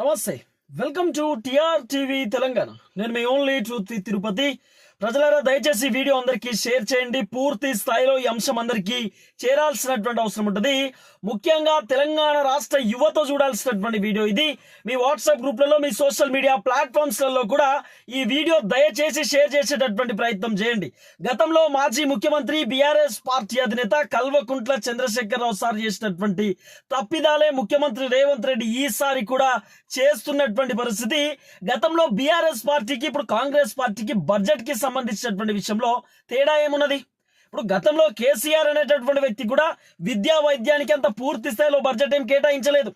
నమస్తే. Welcome to T R TV Telangana. నేను మీ ఓన్లీ ట్రూత్ తిరుపతి. ప్రజలారా దయచేసి వీడియో అందరికీ షేర్ చేయండి. పూర్తి స్థాయిలో ఈ అంశం అందరికీ చేరాల్సినటువంటి అవసరం ఉంటుంది. ముఖ్యంగా తెలంగాణ రాష్ట్ర యువత చూడాల్సినటువంటి వీడియో ఇది. మీ వాట్సాప్ గ్రూప్లలో మీ సోషల్ మీడియా ప్లాట్ఫామ్స్లలో కూడా ఈ వీడియో దయచేసి షేర్ చేసేటటువంటి ప్రయత్నం చేయండి. గతంలో మాజీ ముఖ్యమంత్రి బీఆర్ఎస్ పార్టీ అధినేత కల్వకుంట్ల చంద్రశేఖరరావు సార్ చేసినటువంటి తప్పిదాలే ముఖ్యమంత్రి రేవంత్ రెడ్డి ఈసారి కూడా చేస్తున్నటువంటి పరిస్థితి. గతంలో బీఆర్ఎస్ పార్టీకి ఇప్పుడు కాంగ్రెస్ పార్టీకి బడ్జెట్కి సంబంధించినటువంటి విషయంలో తేడా ఏమున్నది? ఇప్పుడు గతంలో కేసీఆర్ అనేటటువంటి వ్యక్తి కూడా విద్యా వైద్యానికి అంత పూర్తి స్థాయిలో బడ్జెట్ ఏం కేటాయించలేదు.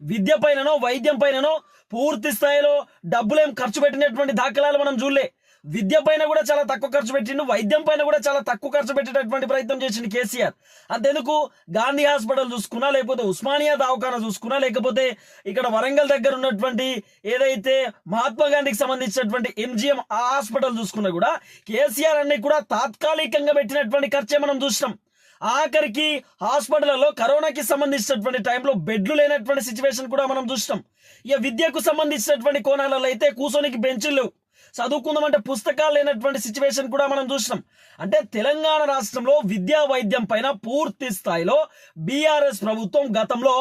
విద్య పైననో వైద్యం పైననో పూర్తి స్థాయిలో డబ్బులేం ఖర్చు పెట్టినటువంటి దాఖలాలు మనం చూడలే. విద్య పైన కూడా చాలా తక్కువ ఖర్చు పెట్టిండు వైద్యం పైన కూడా చాలా తక్కువ ఖర్చు పెట్టేటటువంటి ప్రయత్నం చేసిండు కేసీఆర్. అంతెందుకు? గాంధీ హాస్పిటల్ చూసుకున్నా లేకపోతే ఉస్మానియా దావఖానా చూసుకున్నా లేకపోతే ఇక్కడ వరంగల్ దగ్గర ఉన్నటువంటి ఏదైతే మహాత్మా గాంధీకి సంబంధించినటువంటి ఎంజిఎం ఆ హాస్పిటల్ చూసుకున్నా కూడా కేసీఆర్ అన్ని కూడా తాత్కాలికంగా పెట్టినటువంటి ఖర్చే మనం చూసినాం. ఆఖరికి హాస్పిటల్లో కరోనాకి సంబంధించినటువంటి టైంలో బెడ్లు లేనటువంటి సిచ్యువేషన్ కూడా మనం చూసినాం. ఇక విద్యకు సంబంధించినటువంటి కోణాలలో అయితే కూసోనికి బెంచులు లేవు. చదువుకుందామంటే పుస్తకాలు లేనటువంటి సిచ్యువేషన్ కూడా మనం చూసినాం. అంటే తెలంగాణ రాష్ట్రంలో విద్యా వైద్యం పైన పూర్తి స్థాయిలో బీఆర్ఎస్ ప్రభుత్వం గతంలో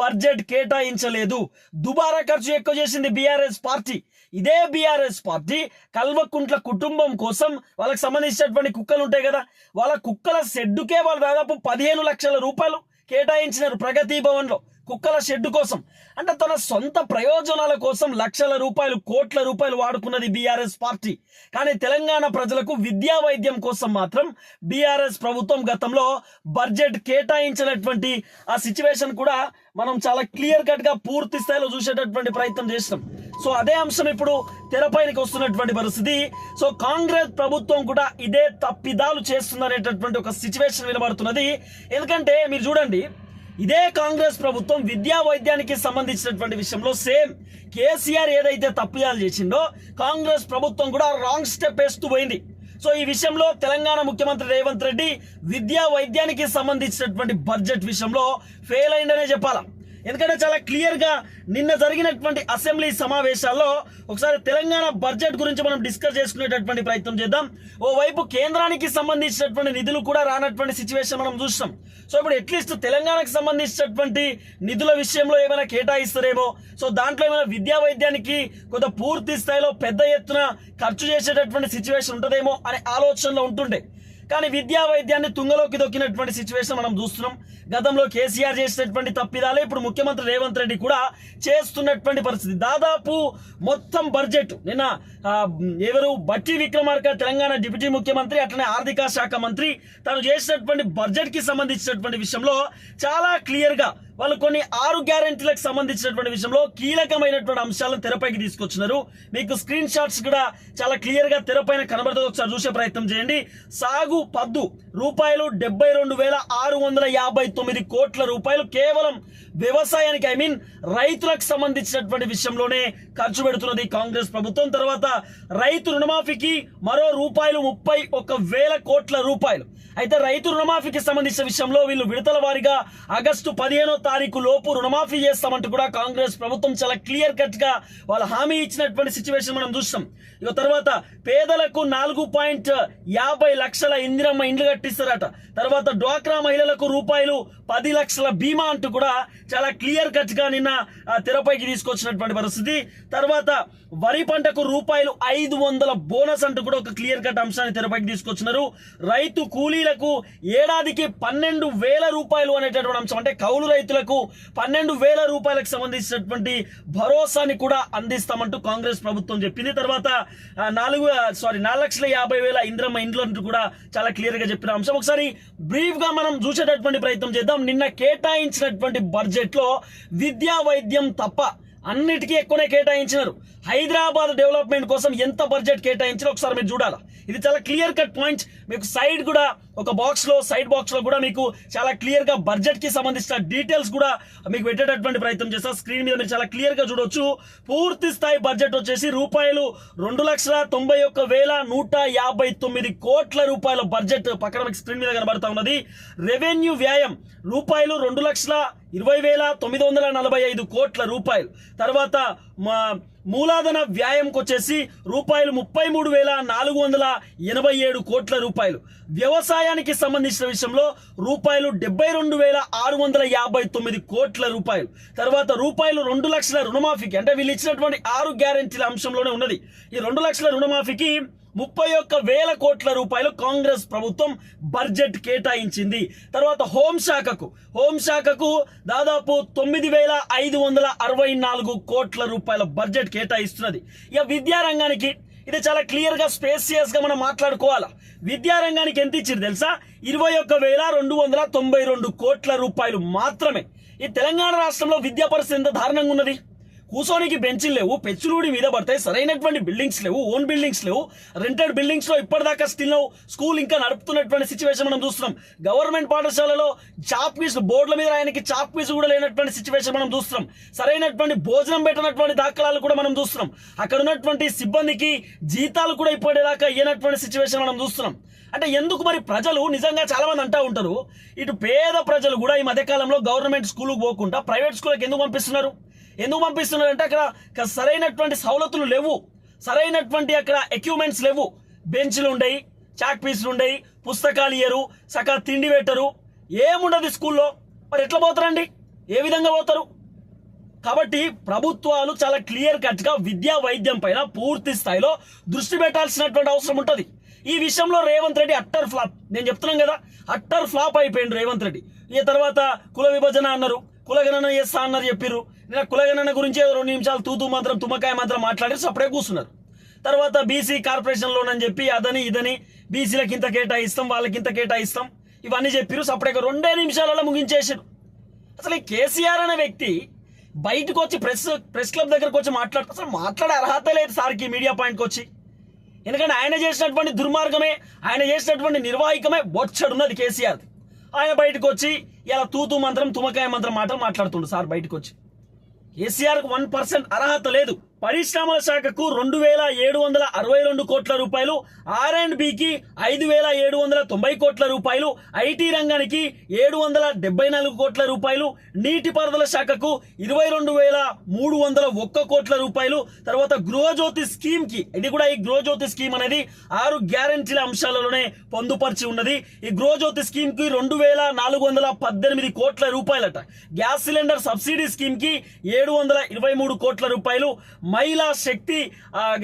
బడ్జెట్ కేటాయించలేదు. దుబారా ఖర్చు ఎక్కువ చేసింది బీఆర్ఎస్ పార్టీ. ఇదే బీఆర్ఎస్ పార్టీ కల్వకుంట్ల కుటుంబం కోసం వాళ్ళకి సంబంధించినటువంటి కుక్కలు ఉంటాయి కదా వాళ్ళ కుక్కల షెడ్డుకే వాళ్ళు దాదాపు పదిహేను లక్షల రూపాయలు కేటాయించినారు ప్రగతి భవన్లో. కుక్కల షెడ్డు కోసం. అంటే తన సొంత ప్రయోజనాల కోసం లక్షల రూపాయలు కోట్ల రూపాయలు వాడుకున్నది బీఆర్ఎస్ పార్టీ. కానీ తెలంగాణ ప్రజలకు విద్యా వైద్యం కోసం మాత్రం బీఆర్ఎస్ ప్రభుత్వం గతంలో బడ్జెట్ కేటాయించినటువంటి ఆ సిచ్యువేషన్ కూడా మనం చాలా క్లియర్ కట్గా పూర్తి స్థాయిలో చూసేటటువంటి ప్రయత్నం చేసినాం. సో అదే అంశం ఇప్పుడు తెరపైనకి వస్తున్నటువంటి పరిస్థితి. సో కాంగ్రెస్ ప్రభుత్వం కూడా ఇదే తప్పిదాలు చేస్తుందనేటటువంటి ఒక సిచ్యువేషన్ వినబడుతున్నది. ఎందుకంటే మీరు చూడండి ఇదే కాంగ్రెస్ ప్రభుత్వం విద్యా వైద్యానికి సంబంధించినటువంటి విషయంలో సేమ్ కేసీఆర్ ఏదైతే తప్పుదాలు చేసిండో కాంగ్రెస్ ప్రభుత్వం కూడా రాంగ్ స్టెప్ వేస్తూ పోయింది. సో ఈ విషయంలో తెలంగాణ ముఖ్యమంత్రి రేవంత్ రెడ్డి విద్యా వైద్యానికి సంబంధించినటువంటి బడ్జెట్ విషయంలో ఫెయిల్ అయిందనే చెప్పాలా? ఎందుకంటే చాలా క్లియర్గా నిన్న జరిగినటువంటి అసెంబ్లీ సమావేశాల్లో ఒకసారి తెలంగాణ బడ్జెట్ గురించి మనం డిస్కస్ చేసుకునేటటువంటి ప్రయత్నం చేద్దాం. ఓవైపు కేంద్రానికి సంబంధించినటువంటి నిధులు కూడా రానటువంటి సిచ్యువేషన్ మనం చూస్తాం. సో ఇప్పుడు అట్లీస్ట్ తెలంగాణకు సంబంధించినటువంటి నిధుల విషయంలో ఏమైనా కేటాయిస్తారేమో? సో దాంట్లో ఏమైనా విద్యా వైద్యానికి కొంత పూర్తి స్థాయిలో పెద్ద ఎత్తున ఖర్చు చేసేటటువంటి సిచ్యువేషన్ ఉంటుందేమో అనే ఆలోచనలో ఉంటుండే. కానీ విద్యా వైద్యాన్ని తుంగలోకి దొక్కినటువంటి సిచ్యువేషన్ మనం చూస్తున్నాం. గతంలో కేసీఆర్ చేసినటువంటి తప్పిదాలే ఇప్పుడు ముఖ్యమంత్రి రేవంత్ రెడ్డి కూడా చేస్తున్నటువంటి పరిస్థితి. దాదాపు మొత్తం బడ్జెట్ నిన్న ఎవరు? బట్టి విక్రమార్క తెలంగాణ డిప్యూటీ ముఖ్యమంత్రి అట్లనే ఆర్థిక శాఖ మంత్రి తను చేసినటువంటి బడ్జెట్కి సంబంధించినటువంటి విషయంలో చాలా క్లియర్గా వాళ్ళు కొన్ని ఆరు గ్యారెంటీలకు సంబంధించినటువంటి విషయంలో కీలకమైనటువంటి అంశాలను తెరపైకి తీసుకొచ్చినారు. మీకు స్క్రీన్ షాట్స్ కూడా చాలా క్లియర్గా తెరపైన కనబడుతుంది ఒకసారి చూసే ప్రయత్నం చేయండి. సాగు పద్దు రూపాయలు డెబ్బై రెండు వేల ఆరు వందల యాభై తొమ్మిది కోట్ల రూపాయలు కేవలం వ్యవసాయానికి ఐ మీన్ రైతులకు సంబంధించినటువంటి విషయంలోనే ఖర్చు పెడుతున్నది కాంగ్రెస్ ప్రభుత్వం. తర్వాత రైతు రుణమాఫీకి మరో రూపాయలు ముప్పై ఒక వేల కోట్ల రూపాయలు. అయితే రైతు రుణమాఫీకి సంబంధించిన విషయంలో వీళ్ళు విడతల వారిగా ఆగస్టు పదిహేనో తారీఖు లోపు రుణమాఫీ చేస్తామంటూ కూడా కాంగ్రెస్ ప్రభుత్వం చాలా క్లియర్ కట్గా వాళ్ళ హామీ ఇచ్చినటువంటి సిచ్యువేషన్ మనం చూస్తాం ఇక తర్వాత పేదలకు నాలుగు పాయింట్ యాభై లక్షల ఇందిరమ్మ ఇండ్లు కట్టిస్తారట. తర్వాత డ్వాక్రా మహిళలకు రూపాయలు పది లక్షల బీమా అంటూ కూడా చాలా క్లియర్ కట్గా నిన్న తెరపైకి తీసుకొచ్చినటువంటి పరిస్థితి. తర్వాత వరి పంటకు రూపాయలు ఐదు వందల బోనస్ అంటూ కూడా ఒక క్లియర్ కట్ అంశాన్ని తెరపైకి తీసుకొచ్చినారు. రైతు కూలీలకు ఏడాదికి పన్నెండు వేల రూపాయలు అనేటటువంటి అంశం అంటే కౌలు రైతులకు పన్నెండు వేల రూపాయలకు సంబంధించినటువంటి భరోసాని కూడా అందిస్తామంటూ కాంగ్రెస్ ప్రభుత్వం చెప్పింది. తర్వాత నాలుగు సారీ నాలుగు లక్షల యాభై వేల ఇంద్రమ్మ ఇండ్లు అంటూ కూడా చాలా క్లియర్గా చెప్పిన అంశం. ఒకసారి బ్రీఫ్గా మనం చూసేటటువంటి ప్రయత్నం చేద్దాం. నిన్న కేటాయించినటువంటి బడ్జెట్లో విద్యా వైద్యం తప్ప అన్నిటికీ ఎక్కువనే కేటాయించినారు. హైదరాబాద్ డెవలప్మెంట్ కోసం ఎంత బడ్జెట్ కేటాయించారో ఒకసారి మీరు చూడాలి. ఇది చాలా క్లియర్ కట్ పాయింట్స్ మీకు సైడ్ కూడా ఒక బాక్స్లో సైడ్ బాక్స్లో కూడా మీకు చాలా క్లియర్గా బడ్జెట్కి సంబంధించిన డీటెయిల్స్ కూడా మీకు పెట్టేటటువంటి ప్రయత్నం చేస్తా. స్క్రీన్ మీద మీరు చాలా క్లియర్గా చూడొచ్చు. పూర్తి స్థాయి బడ్జెట్ వచ్చేసి రూపాయలు రెండు లక్షల తొంభై ఒక్క వేల నూట యాభై తొమ్మిది కోట్ల రూపాయల బడ్జెట్ పక్కన మీకు స్క్రీన్ మీద కనబడతా ఉన్నది. రెవెన్యూ వ్యాయం రూపాయలు రెండు లక్షల ఇరవై వేల తొమ్మిది వందల నలభై ఐదు కోట్ల రూపాయలు. తర్వాత మా మూలాధన వ్యాయంకి వచ్చేసి రూపాయలు ముప్పై మూడు వేల నాలుగు వందల ఎనభై ఏడు కోట్ల రూపాయలు. వ్యవసాయానికి సంబంధించిన విషయంలో రూపాయలు డెబ్బై రెండు వేల ఆరు వందల యాభై తొమ్మిది కోట్ల రూపాయలు. తర్వాత రూపాయలు రెండు లక్షల రుణమాఫీకి అంటే వీళ్ళు ఇచ్చినటువంటి ఆరు గ్యారెంటీల అంశంలోనే ఉన్నది. ఈ రెండు లక్షల రుణమాఫీకి ముప్పై ఒక్క వేల కోట్ల రూపాయలు కాంగ్రెస్ ప్రభుత్వం బడ్జెట్ కేటాయించింది. తర్వాత హోంశాఖకు హోంశాఖకు దాదాపు తొమ్మిది వేల ఐదు వందల అరవై నాలుగు కోట్ల రూపాయల బడ్జెట్ కేటాయిస్తున్నది. ఇక విద్యారంగానికి ఇది చాలా క్లియర్గా స్పేసియస్గా మనం మాట్లాడుకోవాలా? విద్యారంగానికి ఎంత ఇచ్చింది తెలుసా? ఇరవై ఒక్క వేల రెండు వందల తొంభై రెండు కోట్ల రూపాయలు మాత్రమే. ఈ తెలంగాణ రాష్ట్రంలో విద్యా పరిస్థితి ఎంత దారుణంగా ఉన్నది? కూసోనికి బెంచ్లు లేవు పెచ్చులూడి మీద పడతాయి సరైనటువంటి బిల్డింగ్స్ లేవు ఓన్ బిల్డింగ్స్ లేవు రెంటెడ్ బిల్డింగ్స్లో ఇప్పటిదాకా స్టిల్ స్కూల్ ఇంకా నడుపుతున్నటువంటి సిచ్యువేషన్ మనం చూస్తున్నాం. గవర్నమెంట్ పాఠశాలలో చాప్ ఫీజు బోర్డుల మీద ఆయనకి చాప్ ఫీజు కూడా లేనటువంటి సిచ్యువేషన్ మనం చూస్తున్నాం. సరైనటువంటి భోజనం పెట్టినటువంటి దాఖలాలు కూడా మనం చూస్తున్నాం. అక్కడ ఉన్నటువంటి సిబ్బందికి జీతాలు కూడా ఇప్పటిదాకా ఇయ్యనటువంటి సిచ్యువేషన్ మనం చూస్తున్నాం. అంటే ఎందుకు మరి ప్రజలు నిజంగా చాలా మంది అంటా ఉంటారు ఇటు పేద ప్రజలు కూడా ఈ మధ్యకాలంలో గవర్నమెంట్ స్కూల్కి పోకుండా ప్రైవేట్ స్కూల్కి ఎందుకు పంపిస్తున్నారు? ఎందుకు పంపిస్తున్నారు అంటే అక్కడ సరైనటువంటి సవలతులు లేవు. సరైనటువంటి అక్కడ ఎక్విప్మెంట్స్ లేవు. బెంచ్లు ఉండయి చాక్ పీసులు ఉండయి పుస్తకాలు ఇయ్యరు సకా తిండి పెట్టరు. ఏముండదు స్కూల్లో? మరి ఎట్లా పోతారండి? ఏ విధంగా పోతారు? కాబట్టి ప్రభుత్వాలు చాలా క్లియర్ కట్గా విద్యా వైద్యం పైన పూర్తి స్థాయిలో దృష్టి పెట్టాల్సినటువంటి అవసరం ఉంటుంది. ఈ విషయంలో రేవంత్ రెడ్డి అట్టర్ ఫ్లాప్. నేను చెప్తున్నాను కదా అట్టర్ ఫ్లాప్ అయిపోయింది రేవంత్ రెడ్డి. ఈ తర్వాత కుల విభజన అన్నారు. కులగణన చేస్తా అన్నారు చెప్పిర్రు. నేను కులగణన గురించి రెండు నిమిషాలు తూతు మాత్రం తుమ్మకాయ మాత్రం మాట్లాడి అప్పుడే కూర్చున్నారు. తర్వాత బీసీ కార్పొరేషన్లోనని చెప్పి అదని ఇదని బీసీలకి ఇంత కేటాయిస్తాం వాళ్ళకి ఇంత కేటాయిస్తాం ఇవన్నీ చెప్పిరు. సపరేట్గా రెండే నిమిషాలలో ముగించేసారు అసలు ఈ కేసీఆర్ అనే వ్యక్తి బయటకు వచ్చి ప్రెస్ ప్రెస్ క్లబ్ దగ్గరకు వచ్చి మాట్లాడుతూ అసలు మాట్లాడే అర్హత లేదు సార్కి మీడియా పాయింట్కి వచ్చి. ఎందుకంటే ఆయన చేసినటువంటి దుర్మార్గమే ఆయన చేసినటువంటి నిర్వాహికమే బొచ్చడున్నది కేసీఆర్ ఆయన బయటకు వచ్చి ఇలా తూతూ మంత్రం తుమకాయ మంత్రం మాటలు మాట్లాడుతుండు సార్ బయటకు వచ్చి. కేసీఆర్ వన్ పర్సెంట్ అర్హత లేదు. పరిశ్రమల శాఖకు రెండు వేల ఏడు వందల అరవై రెండు కోట్ల రూపాయలు ఆర్ అండ్ బికి ఐదు వేల ఏడు వందల తొంభై కోట్ల రూపాయలు ఐటీ రంగానికి ఏడు వందల డెబ్బై నాలుగు కోట్ల రూపాయలు నీటిపారుదల శాఖకు ఇరవై రెండు వేల మూడు వందల ఒక్క కోట్ల రూపాయలు తర్వాత గృహజ్యోతి స్కీమ్కి ఇది కూడా ఈ గృహజ్యోతి స్కీమ్ అనేది ఆరు గ్యారంటీల అంశాలలోనే పొందుపరిచి ఉన్నది. ఈ గృహజ్యోతి స్కీమ్కి రెండు వేల నాలుగు వందల పద్దెనిమిది కోట్ల రూపాయలట. గ్యాస్ సిలిండర్ సబ్సిడీ స్కీమ్కి ఏడు వందల ఇరవై మూడు కోట్ల రూపాయలు మహిళా శక్తి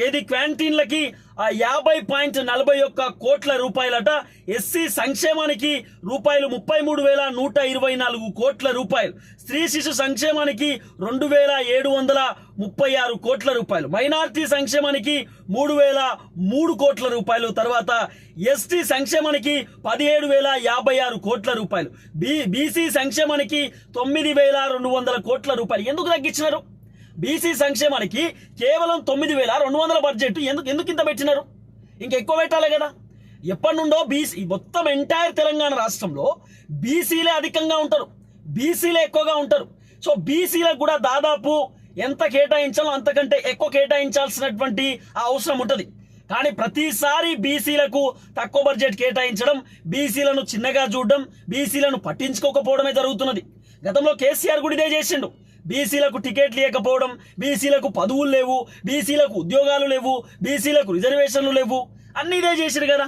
ఏది క్యాంటీన్లకి ఆ, యాభై పాయింట్ నలభై ఒక్క కోట్ల రూపాయలట. ఎస్సీ సంక్షేమానికి రూపాయలు ముప్పై మూడు వేల నూట ఇరవై నాలుగు కోట్ల రూపాయలు. స్త్రీ శిశు సంక్షేమానికి రెండు వేల ఏడు వందల ముప్పై ఆరు కోట్ల రూపాయలు. మైనార్టీ సంక్షేమానికి మూడు వేల మూడు కోట్ల రూపాయలు. తర్వాత ఎస్టీ సంక్షేమానికి పదిహేడు వేల యాభై ఆరు కోట్ల రూపాయలు. బీ బీసీ సంక్షేమానికి తొమ్మిది వేల రెండు వందల కోట్ల రూపాయలు. ఎందుకు తగ్గించినారు? బీసీ సంక్షేమానికి కేవలం తొమ్మిది వేల రెండు వందల బడ్జెట్ ఎందుకు ఎందుకు ఇంత పెట్టినారు? ఇంకెక్కువ పెట్టాలి కదా. ఎప్పటి నుండో బీసీ మొత్తం ఎంటైర్ తెలంగాణ రాష్ట్రంలో బీసీలే అధికంగా ఉంటారు. బీసీలే ఎక్కువగా ఉంటారు. సో బీసీలకు కూడా దాదాపు ఎంత కేటాయించాలో అంతకంటే ఎక్కువ కేటాయించాల్సినటువంటి ఆ అవసరం ఉంటుంది. కానీ ప్రతిసారి బీసీలకు తక్కువ బడ్జెట్ కేటాయించడం బీసీలను చిన్నగా చూడడం బీసీలను పట్టించుకోకపోవడమే జరుగుతున్నది. గతంలో కేసీఆర్ కూడా ఇదే చేసిండు. బీసీలకు టికెట్ లేకపోవడం బీసీలకు పదవులు లేవు బీసీలకు ఉద్యోగాలు లేవు బీసీలకు రిజర్వేషన్లు లేవు అన్నీ ఇదే చేశారు కదా.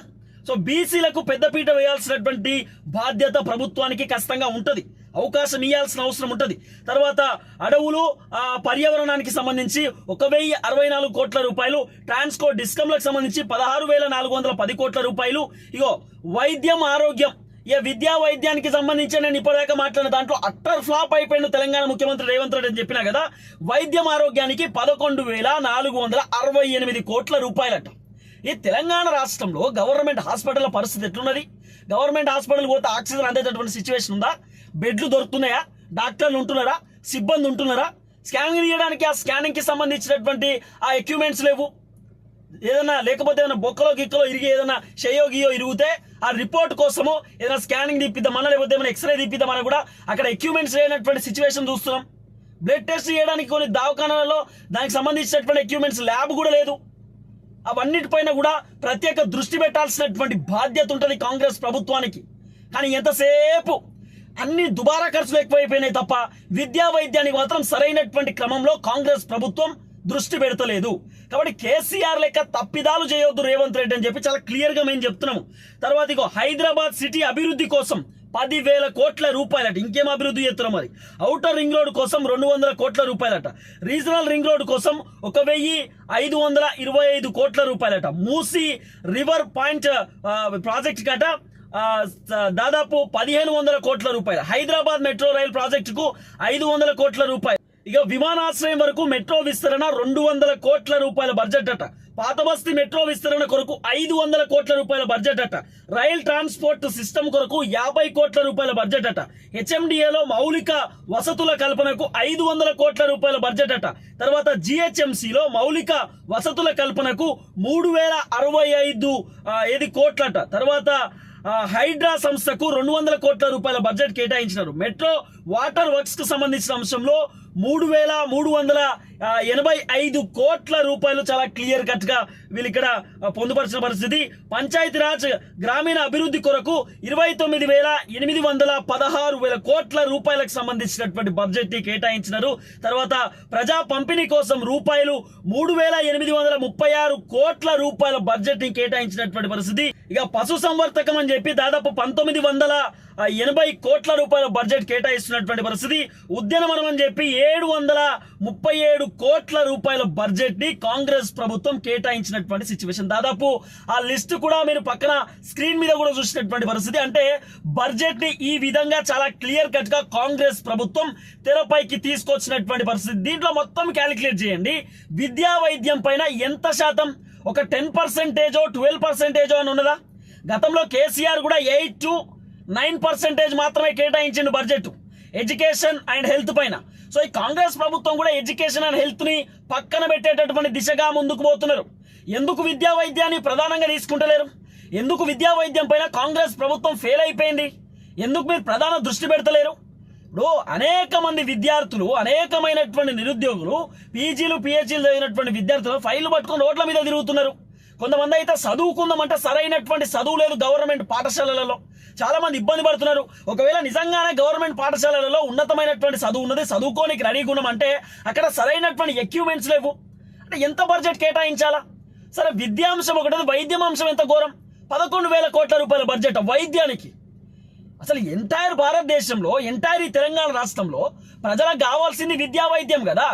సో బీసీలకు పెద్దపీట వేయాల్సినటువంటి బాధ్యత ప్రభుత్వానికి ఖచ్చితంగా ఉంటుంది. అవకాశం ఇవ్వాల్సిన అవసరం ఉంటుంది. తర్వాత అడవులు ఆ, పర్యావరణానికి సంబంధించి ఒక వెయ్యి అరవై నాలుగు కోట్ల రూపాయలు ట్రాన్స్కో డిస్కమ్లకు సంబంధించి పదహారు వేల నాలుగు వందల పది కోట్ల రూపాయలు ఇగో వైద్యం ఆరోగ్యం ఇక విద్యా వైద్యానికి సంబంధించి నేను ఇప్పటిదాకా మాట్లాడిన దాంట్లో అట్టర్ ఫ్లాప్ అయిపోయిన తెలంగాణ ముఖ్యమంత్రి రేవంత్ రెడ్డి అని చెప్పినా కదా వైద్యం ఆరోగ్యానికి పదకొండు వేల నాలుగు వందల అరవై ఎనిమిది కోట్ల రూపాయలట. ఈ తెలంగాణ రాష్ట్రంలో గవర్నమెంట్ హాస్పిటల్ పరిస్థితి ఎట్లున్నది? గవర్నమెంట్ హాస్పిటల్ పోతే ఆక్సిజన్ అందేటటువంటి సిచ్యువేషన్ ఉందా? బెడ్లు దొరుకుతున్నాయా? డాక్టర్లు ఉంటున్నారా? సిబ్బంది ఉంటున్నారా? స్కానింగ్ తీయడానికి ఆ స్కానింగ్కి సంబంధించినటువంటి ఆ ఎక్విప్మెంట్స్ లేవు. ఏదైనా లేకపోతే ఏదైనా బొక్కలో గిక్కలో ఇరిగి ఏదైనా షయో గియో ఇరిగితే ఆ రిపోర్ట్ కోసము ఏదైనా స్కానింగ్ తీపిద్దామన్నా లేకపోతే ఏమైనా ఎక్స్రే తీపిద్దామన్నా కూడా అక్కడ ఎక్విప్మెంట్స్ లేనటువంటి సిచ్యువేషన్ చూస్తున్నాం. బ్లడ్ టెస్ట్ చేయడానికి కొన్ని దవాఖానాలలో దానికి సంబంధించినటువంటి ఎక్విప్మెంట్స్ ల్యాబ్ కూడా లేదు. అవన్నిటిపైన కూడా ప్రత్యేక దృష్టి పెట్టాల్సినటువంటి బాధ్యత ఉంటుంది కాంగ్రెస్ ప్రభుత్వానికి. కానీ ఎంతసేపు అన్ని దుబారా ఖర్చులు ఎక్కువైపోయినాయి తప్ప విద్యా వైద్యానికి మాత్రం సరైనటువంటి క్రమంలో కాంగ్రెస్ ప్రభుత్వం దృష్టి పెడతలేదు. కాబట్టి కేసీఆర్ లెక్క తప్పిదాలు చేయొద్దు రేవంత్ రెడ్డి అని చెప్పి చాలా క్లియర్గా మేము చెప్తున్నాము. తర్వాత ఇగో హైదరాబాద్ సిటీ అభివృద్ధి కోసం పదివేల కోట్ల రూపాయలట. ఇంకేం అభివృద్ధి చేస్తున్నాం మరి? అవుటర్ రింగ్ రోడ్ కోసం రెండు వందల కోట్ల రూపాయలట. రీజనల్ రింగ్ రోడ్ కోసం ఒక వెయ్యి ఐదు వందల ఇరవై ఐదు కోట్ల రూపాయలట. మూసి రివర్ పాయింట్ ప్రాజెక్ట్ కట దాదాపు పదిహేను వందల కోట్ల రూపాయలు. హైదరాబాద్ మెట్రో రైల్ ప్రాజెక్టుకు ఐదు వందల కోట్ల రూపాయలు. ఇక విమానాశ్రయం వరకు మెట్రో విస్తరణ రెండు వందల కోట్ల రూపాయల బడ్జెట్ అట. పాతబస్తి మెట్రో విస్తరణ కొరకు ఐదు వందల కోట్ల రూపాయల బడ్జెట్ అట. రైల్ ట్రాన్స్పోర్ట్ సిస్టమ్ కొరకు యాభై కోట్ల రూపాయల బడ్జెట్ అట. హెచ్ఎండిఏలో మౌలిక వసతుల కల్పనకు ఐదు వందల కోట్ల రూపాయల బడ్జెట్ అట. తర్వాత జిహెచ్ఎంసిలో మౌలిక వసతుల కల్పనకు మూడు వేల అరవై ఐదు ఏది కోట్లట. తర్వాత హైడ్రా సంస్థకు రెండు వందల కోట్ల రూపాయల బడ్జెట్ కేటాయించినారు. మెట్రో వాటర్ వర్క్స్కు సంబంధించిన అంశంలో మూడు వేల మూడు వందల ఎనభై ఐదు కోట్ల రూపాయలు చాలా క్లియర్ కట్గా వీళ్ళు ఇక్కడ పొందుపరిచిన పరిస్థితి. పంచాయతీరాజ్ గ్రామీణ అభివృద్ధి కొరకు ఇరవై తొమ్మిది వేల ఎనిమిది వందల పదహారు వేల కోట్ల రూపాయలకు సంబంధించినటువంటి బడ్జెట్ని కేటాయించినారు. తర్వాత ప్రజా పంపిణీ కోసం రూపాయలు మూడు వేల ఎనిమిది వందల ముప్పై ఆరు కోట్ల రూపాయల బడ్జెట్ని కేటాయించినటువంటి పరిస్థితి. ఇక పశు సంవర్ధకం అని చెప్పి దాదాపు పంతొమ్మిది వందల ఎనభై కోట్ల రూపాయల బడ్జెట్ కేటాయిస్తున్నటువంటి పరిస్థితి. ఉద్యానవనం అని చెప్పి ఏడు వందల ముప్పై ఏడు కోట్ల రూపాయల బడ్జెట్ని కాంగ్రెస్ ప్రభుత్వం కేటాయించినటువంటి సిచ్యువేషన్. దాదాపు ఆ లిస్ట్ కూడా మీరు పక్కన స్క్రీన్ మీద కూడా చూసినటువంటి పరిస్థితి. అంటే బడ్జెట్ని ఈ విధంగా చాలా క్లియర్ కట్గా కాంగ్రెస్ ప్రభుత్వం తెరపైకి తీసుకొచ్చినటువంటి పరిస్థితి. దీంట్లో మొత్తం క్యాలిక్యులేట్ చేయండి. విద్యా వైద్యం పైన ఎంత శాతం? ఒక టెన్ పర్సెంటేజో ట్వెల్వ్ పర్సెంటేజో అని ఉన్నదా? గతంలో కేసీఆర్ కూడా ఎయిట్ టు నైన్ పర్సెంటేజ్ మాత్రమే కేటాయించిండు బడ్జెట్ ఎడ్యుకేషన్ అండ్ హెల్త్ పైన. సో ఈ కాంగ్రెస్ ప్రభుత్వం కూడా ఎడ్యుకేషన్ అండ్ హెల్త్ని పక్కన పెట్టేటటువంటి దిశగా ముందుకు పోతున్నారు. ఎందుకు విద్యా వైద్యాన్ని ప్రధానంగా తీసుకుంటలేరు? ఎందుకు విద్యా వైద్యం పైన కాంగ్రెస్ ప్రభుత్వం ఫెయిల్ అయిపోయింది? ఎందుకు మీరు ప్రధాన దృష్టి పెడతలేరు? ఇప్పుడు అనేక మంది విద్యార్థులు అనేకమైనటువంటి నిరుద్యోగులు పీజీలు పిహెచ్లు చదివినటువంటి విద్యార్థులు ఫైళ్ళు పట్టుకొని రోడ్ల మీద తిరుగుతున్నారు. కొంతమంది అయితే చదువుకుందామంటే సరైనటువంటి చదువు లేదు గవర్నమెంట్ పాఠశాలలలో. చాలామంది ఇబ్బంది పడుతున్నారు. ఒకవేళ నిజంగానే గవర్నమెంట్ పాఠశాలలలో ఉన్నతమైనటువంటి చదువు ఉన్నది చదువుకోనికి రెడీగా ఉన్నామంటే అక్కడ సరైనటువంటి ఎక్విప్మెంట్స్ లేవు. అంటే ఎంత బడ్జెట్ కేటాయించాలా? సరే విద్యాంశం ఒకటి వైద్యం అంశం ఎంత ఘోరం? పదకొండు వేల కోట్ల రూపాయల బడ్జెట్ వైద్యానికి. అసలు ఎంటైర్ భారతదేశంలో ఎంటైర్ ఈ తెలంగాణ రాష్ట్రంలో ప్రజలకు కావాల్సింది విద్యా వైద్యం కదా.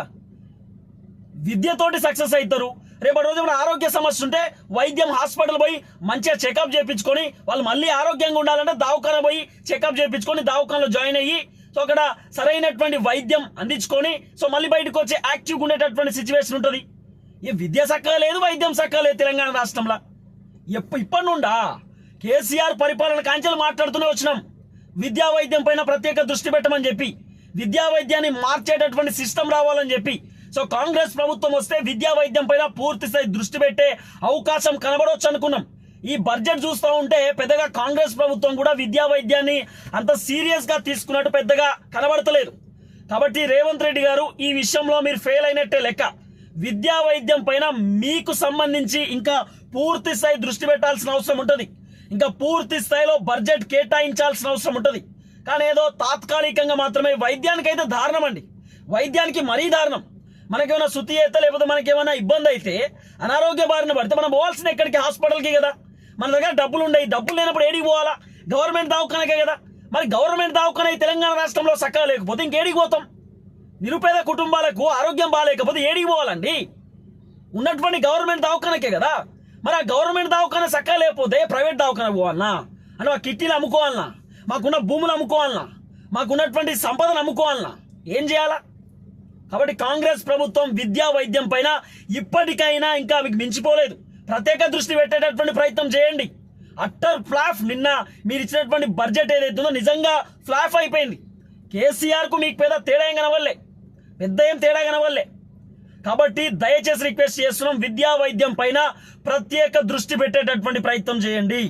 విద్యతోటి సక్సెస్ అవుతారు. రేపటి రోజు ఏమైనా ఆరోగ్య సమస్య ఉంటే వైద్యం హాస్పిటల్ పోయి మంచిగా చెకప్ చేయించుకొని వాళ్ళు మళ్ళీ ఆరోగ్యంగా ఉండాలంటే దావఖాన పోయి చెకప్ చేయించుకొని దావఖానలో జాయిన్ అయ్యి సో అక్కడ సరైనటువంటి వైద్యం అందించుకొని సో మళ్ళీ బయటకు వచ్చి యాక్టివ్గా ఉండేటటువంటి సిచ్యువేషన్ ఉంటుంది. ఈ విద్య సక్కగా లేదు వైద్యం సక్కగా లేదు తెలంగాణ రాష్ట్రంలో. ఎప్పు ఇప్పటి నుండా కేసీఆర్ పరిపాలన కాంచెలు మాట్లాడుతూనే వచ్చినాం. విద్యా వైద్యం పైన ప్రత్యేక దృష్టి పెట్టమని చెప్పి విద్యా వైద్యాన్ని మార్చేటటువంటి సిస్టమ్ రావాలని చెప్పి సో కాంగ్రెస్ ప్రభుత్వం వస్తే విద్యా వైద్యం పైన పూర్తి స్థాయి దృష్టి పెట్టే అవకాశం కనబడవచ్చు అనుకున్నాం. ఈ బడ్జెట్ చూస్తూ ఉంటే పెద్దగా కాంగ్రెస్ ప్రభుత్వం కూడా విద్యా వైద్యాన్ని అంత సీరియస్గా తీసుకున్నట్టు పెద్దగా కనబడతలేదు. కాబట్టి రేవంత్ రెడ్డి గారు ఈ విషయంలో మీరు ఫెయిల్ అయినట్టే లెక్క. విద్యా వైద్యం పైన మీకు సంబంధించి ఇంకా పూర్తి స్థాయి దృష్టి పెట్టాల్సిన అవసరం ఉంటుంది. ఇంకా పూర్తి స్థాయిలో బడ్జెట్ కేటాయించాల్సిన అవసరం ఉంటుంది. కానీ ఏదో తాత్కాలికంగా మాత్రమే వైద్యానికి అయితే దారుణం అండి. వైద్యానికి మరీ దారుణం. మనకేమైనా శుద్ధి అయితే లేకపోతే మనకేమైనా ఇబ్బంది అయితే అనారోగ్య బారిన పడితే మనం పోవాల్సిన ఎక్కడికి? హాస్పిటల్కి కదా. మన దగ్గర డబ్బులు ఉండయి. డబ్బులు లేనప్పుడు ఏడికి పోవాలా? గవర్నమెంట్ దవాఖానకే కదా. మరి గవర్నమెంట్ దవాఖాన తెలంగాణ రాష్ట్రంలో సక్కగా లేకపోతే ఇంకేడికి పోతాం? నిరుపేద కుటుంబాలకు ఆరోగ్యం బాగాలేకపోతే ఏడికి పోవాలండి? ఉన్నటువంటి గవర్నమెంట్ దవాఖానకే కదా. మరి ఆ గవర్నమెంట్ దవాఖాన సక్కగా లేకపోతే ప్రైవేట్ దవాఖాన పోవాలనా? అని మా కిట్టీలు అమ్ముకోవాలనా? మాకున్న భూములు అమ్ముకోవాలనా? మాకున్నటువంటి సంపదను అమ్ముకోవాలనా? ఏం చేయాలా? కాబట్టి కాంగ్రెస్ ప్రభుత్వం విద్యా వైద్యం పైన ఇప్పటికైనా ఇంకా మీకు మించిపోలేదు. ప్రత్యేక దృష్టి పెట్టేటటువంటి ప్రయత్నం చేయండి. అట్టర్ ఫ్లాఫ్ నిన్న మీరు ఇచ్చినటువంటి బడ్జెట్ ఏదైతుందో నిజంగా ఫ్లాఫ్ అయిపోయింది. కేసీఆర్కు మీకు పెద్ద తేడా ఏం కనవల్లే పెద్ద ఏం తేడా కనవల్లే కాబట్టి దయచేసి రిక్వెస్ట్ చేస్తున్నాం విద్యా వైద్యం పైన ప్రత్యేక దృష్టి పెట్టేటటువంటి ప్రయత్నం చేయండి.